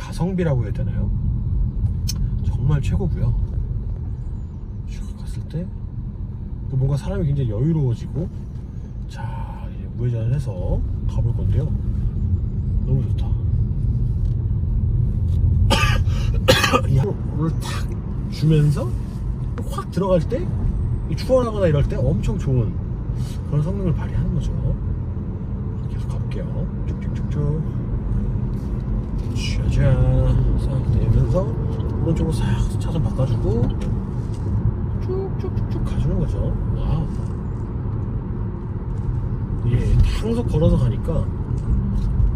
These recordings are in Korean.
가성비라고 해야 되나요? 정말 최고고요. 슉 갔을 때또 뭔가 사람이 굉장히 여유로워지고 자 이제 우회전을 해서 가볼 건데요. 너무 좋다. 이 하루를 탁 주면서 확 들어갈 때이 추월하거나 이럴 때 엄청 좋은 그런 성능을 발휘하는 거죠. 계속 가볼게요. 쭉쭉쭉쭉. 짜잔. 싹 내면서 오른쪽으로 싹 차선 바꿔주고 쭉쭉쭉쭉 가주는 거죠. 와우. 예, 항속 걸어서 가니까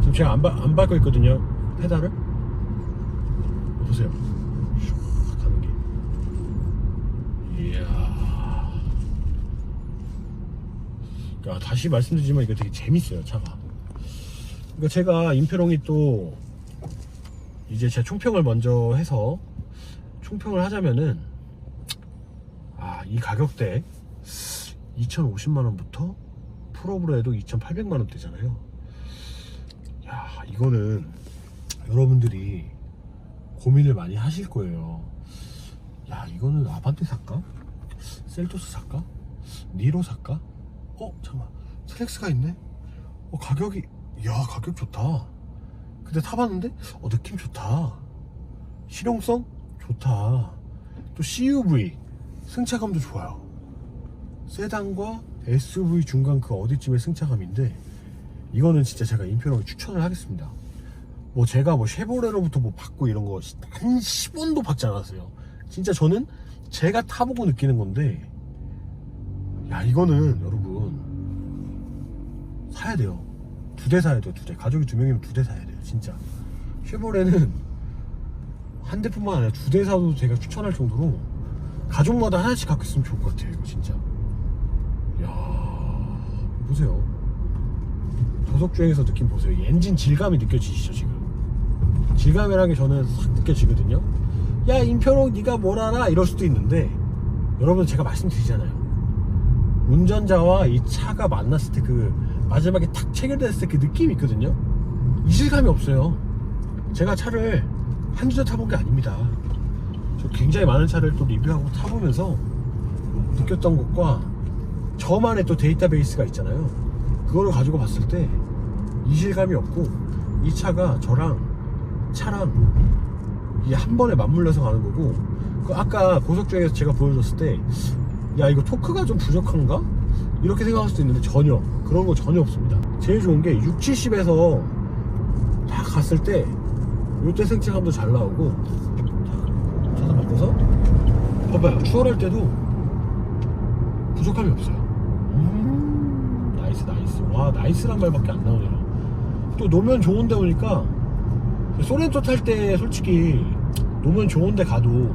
지금 제가 안, 밟, 안 밟고 있거든요. 페달을. 보세요. 슉 가는 게. 이야. 야, 다시 말씀드리지만 이거 되게 재밌어요, 차가. 그러니까 제가 임페롱이 또 이제 제 총평을 먼저 해서 총평을 하자면은 아, 이 가격대 2,050만 원부터 풀업으로 해도 2,800만 원대잖아요. 야, 이거는 여러분들이 고민을 많이 하실 거예요. 야, 이거는 아반떼 살까? 셀토스 살까? 니로 살까? 어, 잠깐만. 슬렉스가 있네? 어, 가격이, 야, 가격 좋다. 근데 타봤는데, 어, 느낌 좋다. 실용성? 좋다. 또 CUV, 승차감도 좋아요. 세단과 SUV 중간 그 어디쯤의 승차감인데, 이거는 진짜 제가 인표로 추천을 하겠습니다. 뭐 제가 뭐 쉐보레로부터 뭐 받고 이런 거 한 10원도 받지 않았어요. 진짜 저는 제가 타보고 느끼는 건데, 야, 이거는 여러분, 사야 돼요. 두 대 사야 돼요, 두 대. 가족이 두 명이면 두 대 사야 돼요, 진짜. 쉐보레는 한 대뿐만 아니라 두 대 사도 제가 추천할 정도로 가족마다 하나씩 갖고 있으면 좋을 것 같아요, 이거 진짜. 야 보세요. 저속주행에서 느낌 보세요. 이 엔진 질감이 느껴지시죠, 지금. 질감이라는 게 저는 싹 느껴지거든요. 야, 임표록 네가 뭘 알아? 이럴 수도 있는데 여러분 제가 말씀드리잖아요. 운전자와 이 차가 만났을 때 그 마지막에 탁 체결됐을 때 그 느낌이 있거든요. 이질감이 없어요. 제가 차를 한 주도 타본 게 아닙니다. 저 굉장히 많은 차를 또 리뷰하고 타보면서 느꼈던 것과 저만의 또 데이터베이스가 있잖아요. 그거를 가지고 봤을 때 이질감이 없고 이 차가 저랑 차랑 이게 한 번에 맞물려서 가는 거고 그 아까 고속주행에서 제가 보여줬을 때 야 이거 토크가 좀 부족한가? 이렇게 생각할 수도 있는데 전혀 그런 거 전혀 없습니다 제일 좋은 게 6, 70에서 다 갔을 때 요때 승차감도 잘 나오고 자, 차선 바꿔서? 봐봐요. 추월할 때도 부족함이 없어요. 음 나이스 나이스. 와 나이스란 말밖에 안 나오네요. 또 노면 좋은 데 오니까 소렌토 탈 때 솔직히 노면 좋은 데 가도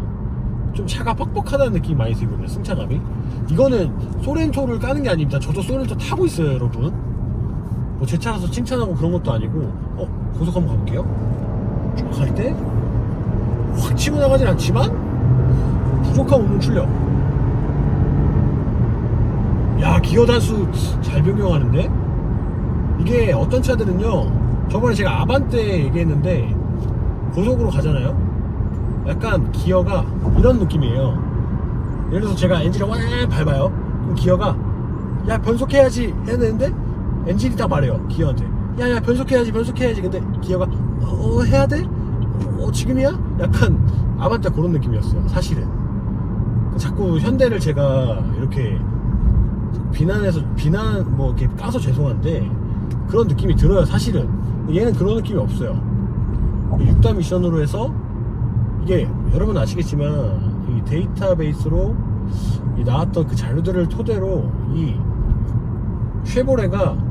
좀 차가 뻑뻑하다는 느낌이 많이 들거든요 승차감이. 이거는 소렌토를 까는 게 아닙니다. 저도 소렌토 타고 있어요 여러분 뭐 제 차라서 칭찬하고 그런 것도 아니고 어 고속 한번 가볼게요. 쭉갈때 확 치고 나가진 않지만 부족한 오문 출력. 야 기어 단수 잘 변경하는데? 이게 어떤 차들은요 저번에 제가 아반떼 얘기했는데 고속으로 가잖아요? 약간 기어가 이런 느낌이에요. 예를 들어서 제가 엔진을 와 밟아요. 그럼 기어가 야 변속해야지. 해야 되는데 엔진이 딱 말해요 기어한테. 야야 변속해야지 변속해야지. 근데 기어가 어, 어, 해야 돼? 어 지금이야? 약간 아반떼 그런 느낌이었어요 사실은. 자꾸 현대를 제가 이렇게 비난해서 비난 뭐 이렇게 까서 죄송한데 그런 느낌이 들어요 사실은. 얘는 그런 느낌이 없어요. 6단 미션으로 해서 이게 여러분 아시겠지만 이 데이터베이스로 이 나왔던 그 자료들을 토대로 이 쉐보레가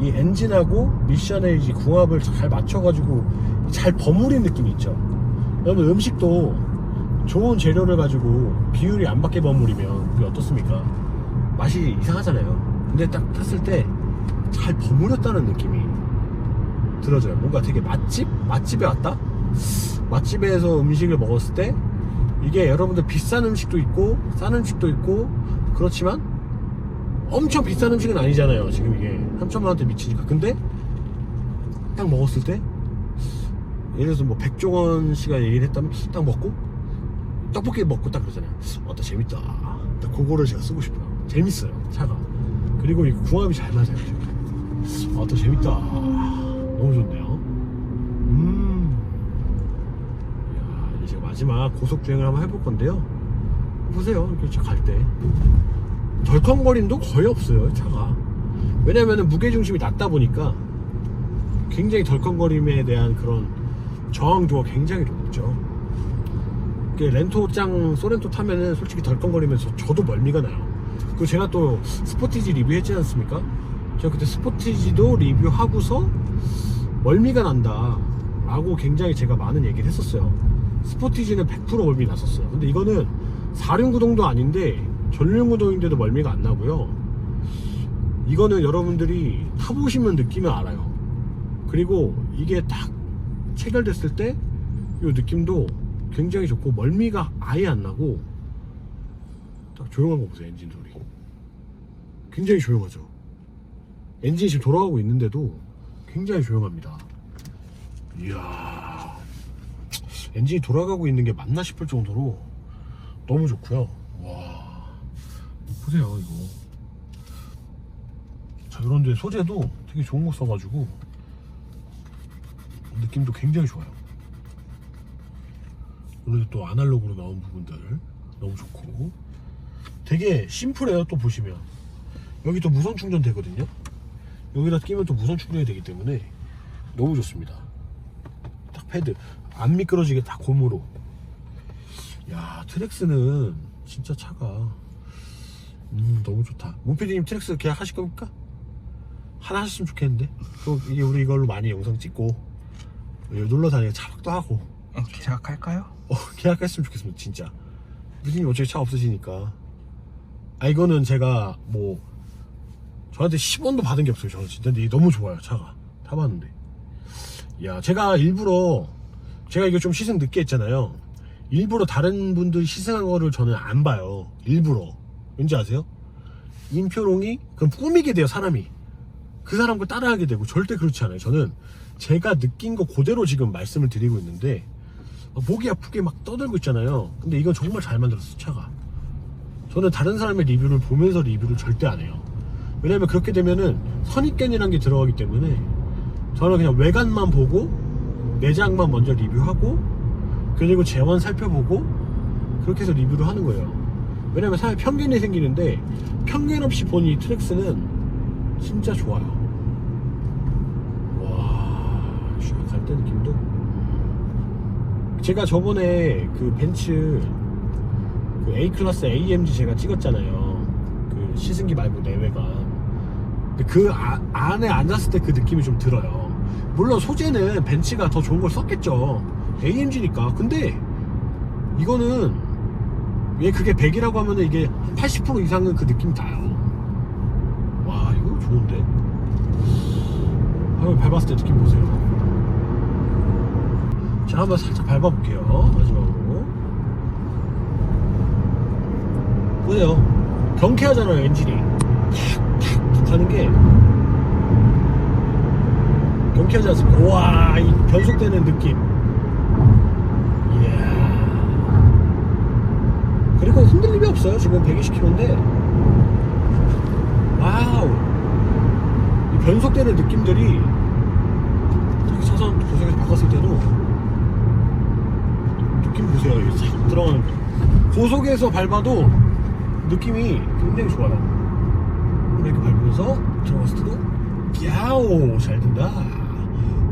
이 엔진하고 미션의 이 궁합을 잘 맞춰가지고 잘 버무린 느낌이 있죠 여러분 음식도 좋은 재료를 가지고 비율이 안 맞게 버무리면 그게 어떻습니까 맛이 이상하잖아요 근데 딱 탔을 때 잘 버무렸다는 느낌이 들어져요 뭔가 되게 맛집? 맛집에 왔다? 맛집에서 음식을 먹었을 때 이게 여러분들 비싼 음식도 있고 싼 음식도 있고 그렇지만 엄청 비싼 음식은 아니잖아요 지금 이게 3천만 원대 미치니까 근데 딱 먹었을 때 예를 들어서 뭐 백종원 씨가 얘기를 했다면 딱 먹고 떡볶이 먹고 딱 그러잖아요. 어따 재밌다. 딱 그거를 제가 쓰고 싶어요. 재밌어요 차가. 그리고 이 궁합이 잘 맞아요. 지금. 어따 재밌다. 너무 좋네요. 음. 이야, 이제 마지막 고속 주행을 한번 해볼 건데요. 보세요. 이렇게 차갈 때. 덜컹거림도 거의 없어요, 차가. 왜냐면은 무게중심이 낮다 보니까 굉장히 덜컹거림에 대한 그런 저항도가 굉장히 높죠. 그 렌토짱 소렌토 타면은 솔직히 덜컹거리면서 저도 멀미가 나요. 그리고 제가 또 스포티지 리뷰했지 않습니까? 제가 그때 스포티지도 리뷰하고서 멀미가 난다. 라고 굉장히 제가 많은 얘기를 했었어요. 스포티지는 100% 멀미 났었어요. 근데 이거는 4륜구동도 아닌데 전륜구동인데도 멀미가 안 나고요. 이거는 여러분들이 타보시면 느끼면 알아요. 그리고 이게 딱 체결됐을 때 이 느낌도 굉장히 좋고 멀미가 아예 안 나고 딱 조용한 거 보세요 엔진 소리. 굉장히 조용하죠. 엔진이 지금 돌아가고 있는데도 굉장히 조용합니다. 이야. 엔진이 돌아가고 있는 게 맞나 싶을 정도로 너무 좋고요. 와 보세요 이거. 자 그런데 소재도 되게 좋은 거 써가지고 느낌도 굉장히 좋아요. 오늘 또 아날로그로 나온 부분들 너무 좋고. 되게 심플해요 또 보시면. 여기 또 무선 충전 되거든요. 여기다 끼면 또 무선 충전이 되기 때문에 너무 좋습니다. 딱 패드. 안 미끄러지게 다 고무로. 야 트렉스는 진짜 차가 음 너무 좋다 문피디님 트렉스 계약하실 겁니까? 하나 하셨으면 좋겠는데 또 이게 우리 이걸로 많이 영상 찍고 놀러 다니고 차박도 하고 어, 계약할까요? 어, 계약했으면 좋겠습니다, 진짜. 무진님 어차피 차 없으시니까. 아, 이거는 제가 뭐, 저한테 10원도 받은 게 없어요, 저는 진짜. 근데 이게 너무 좋아요, 차가. 타봤는데. 야, 제가 일부러, 제가 이거 좀 시승 늦게 했잖아요. 일부러 다른 분들 시승한 거를 저는 안 봐요. 일부러. 왠지 아세요? 임표롱이, 그럼 꾸미게 돼요, 사람이. 그 사람 걸 따라하게 되고, 절대 그렇지 않아요. 저는 제가 느낀 거 그대로 지금 말씀을 드리고 있는데, 목이 아프게 막 떠들고 있잖아요. 근데 이건 정말 잘 만들었어, 차가. 저는 다른 사람의 리뷰를 보면서 리뷰를 절대 안 해요. 왜냐면 그렇게 되면은 선입견이라는 게 들어가기 때문에 저는 그냥 외관만 보고 내장만 먼저 리뷰하고 그리고 재원 살펴보고 그렇게 해서 리뷰를 하는 거예요. 왜냐면 사실 편견이 생기는데 편견 없이 본 이 트랙스는 진짜 좋아요. 와, 갈때 느낌도 제가 저번에 그 벤츠 그 A 클래스 AMG 제가 찍었잖아요. 그 시승기 말고. 근데 그 아- 안에 앉았을 때 그 느낌이 좀 들어요. 물론 소재는 벤츠가 더 좋은 걸 썼겠죠. AMG니까. 근데 이거는 얘 그게 100이라고 하면은 이게 한 80% 이상은 그 느낌 나요. 와 이거 좋은데. 한번 밟았을 때 느낌 보세요. 자, 한번 살짝 밟아볼게요. 마지막으로. 보세요. 경쾌하잖아요, 엔진이. 탁, 탁, 탁 하는 게. 경쾌하지 않습니까? 와, 이 변속되는 느낌. 이야. 그리고 흔들림이 없어요. 지금 120km인데. 와우. 이 변속되는 느낌들이 저기 차선 고속에서 바꿨을 때도 느낌 보세요. 이게 싹 들어가는 거. 고속에서 밟아도 느낌이 굉장히 좋아요. 브레이크 밟으면서 들어갔을 때도 야오 잘 된다.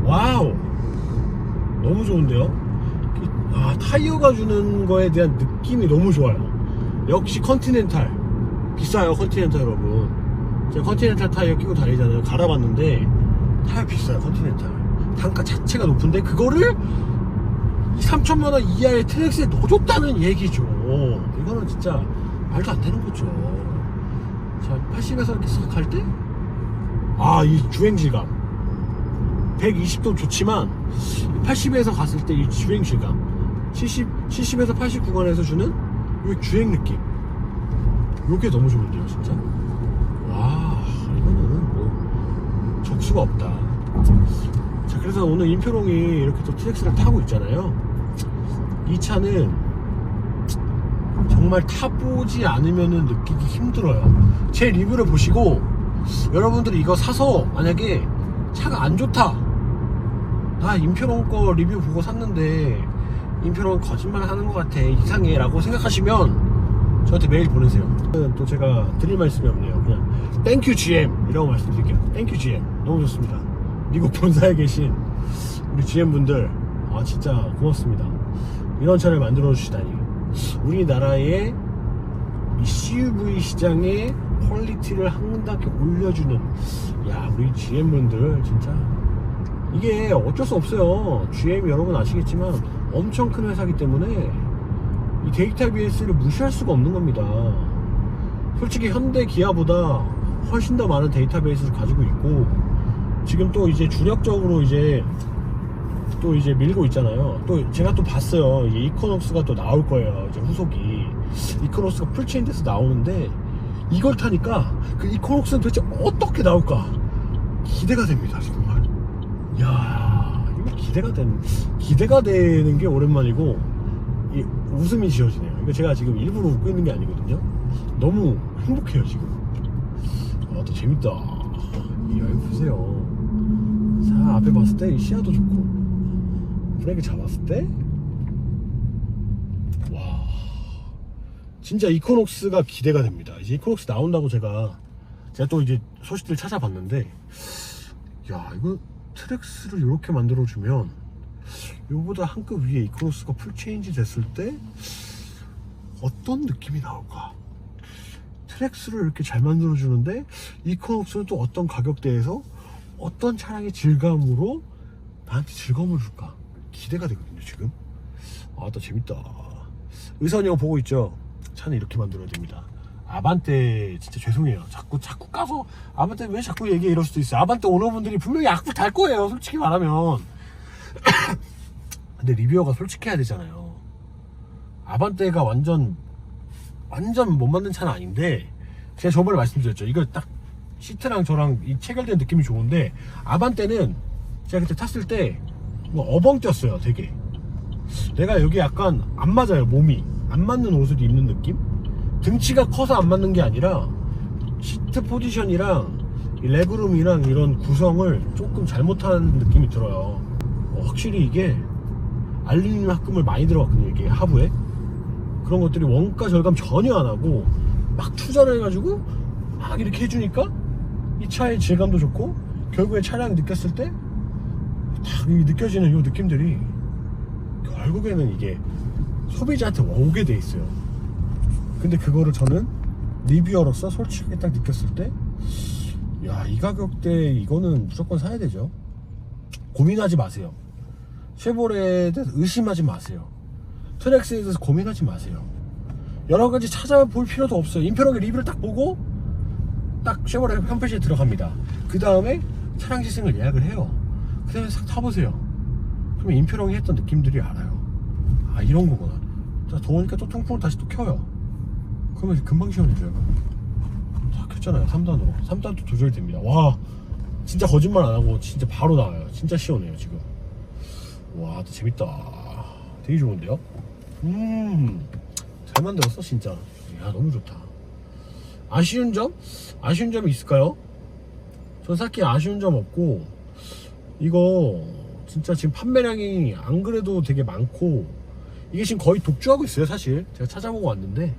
와우 너무 좋은데요. 아 타이어가 주는 거에 대한 느낌이 너무 좋아요. 역시 컨티넨탈 비싸요 컨티넨탈 여러분. 제가 컨티넨탈 타이어 끼고 다니잖아요. 갈아봤는데 타이어 비싸요 컨티넨탈. 단가 자체가 높은데 그거를 3천만 원 이하의 트랙스에 넣어줬다는 얘기죠. 이거는 진짜 말도 안 되는 거죠. 자, 80에서 이렇게 싹 갈 때, 아, 이 주행질감. 120도 좋지만, 80에서 갔을 때 이 주행질감. 70, 70에서 80 구간에서 주는 이 주행 느낌. 요게 너무 좋은데요, 진짜. 와, 이거는 뭐, 적수가 없다. 자, 자, 그래서 오늘 임표롱이 이렇게 또 트랙스를 타고 있잖아요. 이 차는 정말 타보지 않으면 느끼기 힘들어요. 제 리뷰를 보시고 여러분들이 이거 사서 만약에 차가 안 좋다. 나 임표롱 거 리뷰 보고 샀는데 임표롱 거짓말 하는 것 같아. 이상해. 라고 생각하시면 저한테 메일 보내세요. 또 제가 드릴 말씀이 없네요. 그냥 땡큐 GM 이라고 말씀드릴게요. 땡큐 GM. 너무 좋습니다. 미국 본사에 계신 우리 GM 분들 아 진짜 고맙습니다. 이런 차를 만들어 주시다니. 우리나라의 이 CUV 시장의 퀄리티를 한 단계 올려주는 야 우리 GM 분들 진짜 이게 어쩔 수 없어요. GM 여러분 아시겠지만 엄청 큰 회사기 때문에 이 데이터베이스를 무시할 수가 없는 겁니다. 솔직히 현대 기아보다 훨씬 더 많은 데이터베이스를 가지고 있고 지금 또 이제 주력적으로 이제 또 이제 밀고 있잖아요. 또 제가 또 봤어요. 이제 이코노스가 또 나올 거예요. 이제 후속이 이코노스가 풀체인 돼서 나오는데 이걸 타니까 그 이코노스는 도대체 어떻게 나올까 기대가 됩니다. 정말. 기대가 되는 기대가 되는 게 오랜만이고 이 웃음이 지어지네요. 이거 제가 지금 일부러 웃고 있는 게 아니거든요. 너무 행복해요 지금. 아, 또 재밌다. 이야, 이거 보세요. 자, 앞에 봤을 때이 시야도 좋고, 브레이크 잡았을 때, 와, 진짜 이코녹스가 기대가 됩니다. 이제 이코녹스 나온다고 제가, 제가 또 이제 소식들 찾아봤는데, 야, 이거 트랙스를 이렇게 만들어주면, 이거보다 한 급 위에 이코녹스가 풀체인지 됐을 때, 어떤 느낌이 나올까? 트랙스를 이렇게 잘 만들어주는데 이코녹스는 또 어떤 가격대에서 어떤 차량의 질감으로 나한테 즐거움을 줄까? 기대가 되거든요 지금. 아또 재밌다. 의선이 형 보고 있죠? 차는 이렇게 만들어야 됩니다 아반떼 진짜 죄송해요. 자꾸 자꾸 까서 아반떼 왜 자꾸 얘기해? 이럴 수도 있어요. 아반떼 오너분들이 분명히 악플 달 거예요 솔직히 말하면. 근데 리뷰어가 솔직해야 되잖아요. 아반떼가 완전 완전 못 만든 차는 아닌데 제가 저번에 말씀드렸죠. 이거 딱 시트랑 저랑 이 체결된 느낌이 좋은데 아반떼는 제가 그때 탔을 때뭐 어벙 뛰었어요 되게. 내가 여기 약간 안 맞아요 몸이. 안 맞는 옷을 입는 느낌 등치가 커서 안 맞는 게 아니라 시트 포지션이랑 이 레그룸이랑 이런 구성을 조금 잘못한 느낌이 들어요 어, 확실히 이게 알루미늄 합금을 많이 들어갔거든요 이게 하부에 그런 것들이 원가 절감 전혀 안 하고 막 투자를 해가지고 막 이렇게 해주니까 이 차의 질감도 좋고 결국에 차량 느꼈을 때 딱 느껴지는 이 느낌들이 결국에는 이게 소비자한테 오게 돼 있어요. 근데 그거를 저는 리뷰어로서 솔직하게 딱 느꼈을 때, 야, 이 가격대 이거는 무조건 사야 되죠. 고민하지 마세요. 쉐보레에 대해서 의심하지 마세요. 트랙스에 대해서 고민하지 마세요. 여러 가지 찾아볼 필요도 없어요. 인표록의 리뷰를 딱 보고 딱 쉐보레 홈페이지에 들어갑니다. 그 다음에 차량 시승을 예약을 해요. 그 다음에 싹 타보세요. 그러면 인표령이 했던 느낌들이 알아요. 아, 이런 거구나. 자, 더우니까 또 통풍을 다시 또 켜요. 그러면 금방 시원해져요. 다 켰잖아요. 3단으로. 3단도 조절이 됩니다. 와, 진짜 거짓말 안 하고 진짜 바로 나와요. 진짜 시원해요, 지금. 와, 또 재밌다. 되게 좋은데요? 음, 잘 만들었어, 진짜. 야, 너무 좋다. 아쉬운 점? 아쉬운 점이 있을까요? 전 딱히 아쉬운 점 없고, 이거 진짜 지금 판매량이 안 그래도 되게 많고 이게 지금 거의 독주하고 있어요 사실 제가 찾아보고 왔는데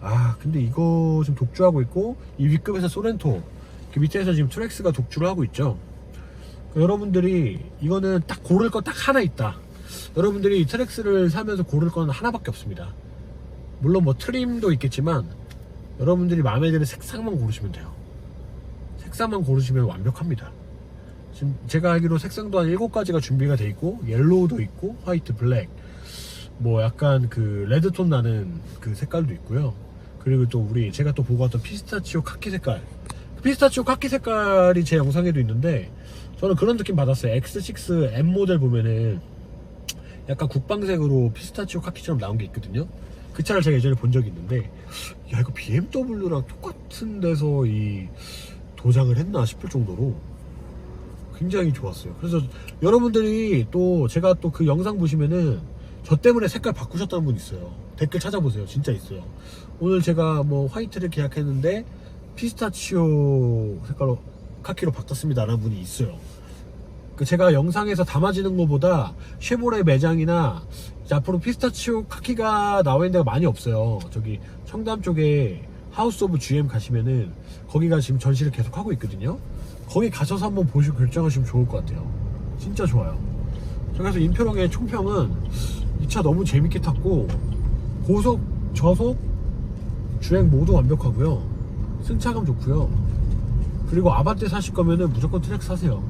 아 근데 이거 지금 독주하고 있고 이 윗급에서 소렌토 그 밑에서 지금 트랙스가 독주를 하고 있죠. 그러니까 여러분들이 이거는 딱 고를 거 딱 하나 있다. 여러분들이 트랙스를 사면서 고를 건 하나밖에 없습니다. 물론 뭐 트림도 있겠지만 여러분들이 마음에 드는 색상만 고르시면 돼요. 색상만 고르시면 완벽합니다. 지금 제가 알기로 색상도 한 7가지가 준비가 돼 있고 옐로우도 있고 화이트, 블랙 뭐 약간 그 레드톤 나는 그 색깔도 있고요 그리고 또 우리 제가 또 보고 왔던 피스타치오 카키 색깔. 그 피스타치오 카키 색깔이 제 영상에도 있는데 저는 그런 느낌 받았어요. X6 M 모델 보면은 약간 국방색으로 피스타치오 카키처럼 나온 게 있거든요. 그 차를 제가 예전에 본 적이 있는데 야 이거 BMW랑 똑같은 데서 이 도장을 했나 싶을 정도로 굉장히 좋았어요. 그래서 여러분들이 또 제가 또 그 영상 보시면은 저 때문에 색깔 바꾸셨다는 분 있어요. 댓글 찾아보세요. 진짜 있어요. 오늘 제가 뭐 화이트를 계약했는데 피스타치오 색깔로 카키로 바꿨습니다 라는 분이 있어요. 그 제가 영상에서 담아지는 것보다 쉐보레 매장이나 앞으로 피스타치오 카키가 나와 있는 데가 많이 없어요. 저기 청담 쪽에 하우스 오브 GM 가시면은 거기가 지금 전시를 계속 하고 있거든요. 거기 가셔서 한번 보시고 결정하시면 좋을 것 같아요. 진짜 좋아요. 그래서 인표롱의 총평은 이 차 너무 재밌게 탔고 고속, 저속, 주행 모두 완벽하고요. 승차감 좋고요. 그리고 아반떼 사실 거면은 무조건 트랙 사세요.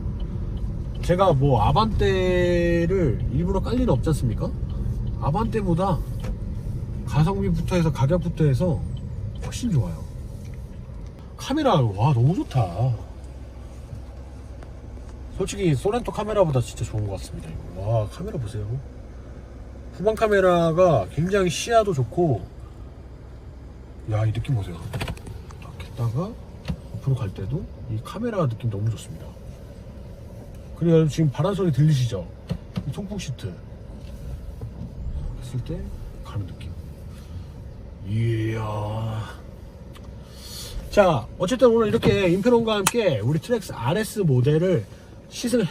제가 뭐 아반떼를 일부러 깔 일은 없지 않습니까? 아반떼보다 가성비부터 해서 가격부터 해서 훨씬 좋아요. 카메라 와 너무 좋다. 솔직히 소렌토 카메라보다 진짜 좋은 것 같습니다. 와 카메라 보세요. 후방 카메라가 굉장히 시야도 좋고 야 이 느낌 보세요. 딱 했다가 앞으로 갈 때도 이 카메라 느낌 너무 좋습니다. 그리고 지금 바람 소리 들리시죠? 이 통풍 시트 했을 때 가는 느낌. 이야. 자, 어쨌든 오늘 이렇게 인페론과 함께 우리 트랙스 RS 모델을 시승을